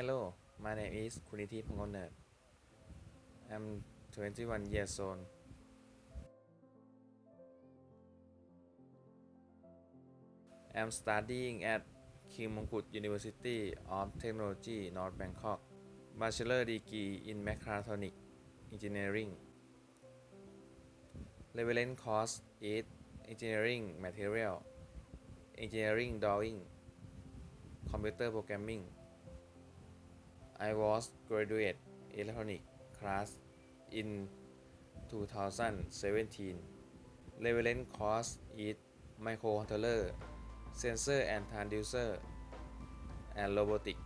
Hello, my name is Kuniti Pangoner. I'm 21 years old. I'm studying at King Mongkut University of Technology, North Bangkok. Bachelor degree in Mechatronic Engineering. Relevant course is Engineering Material, Engineering Drawing, Computer Programming. I was graduate electronic class in 2017. Relevant course is microcontroller, sensor and transducer, and robotic.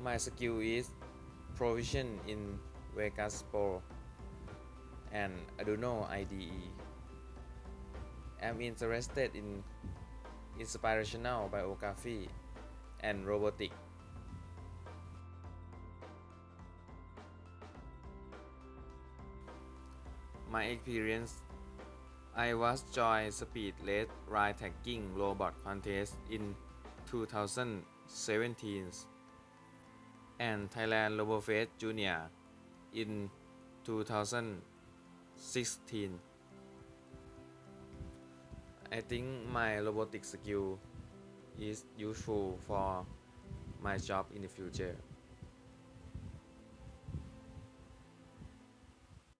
My skill is proficient in Vegas Pro and Arduino IDE. I'm interested in inspirational by biography and robotic. My experience I was joined Speed Race Ride Tagging Robot Contest in 2017 and Thailand RoboFest Junior in 2016. I think my robotic skill is useful for my job in the future.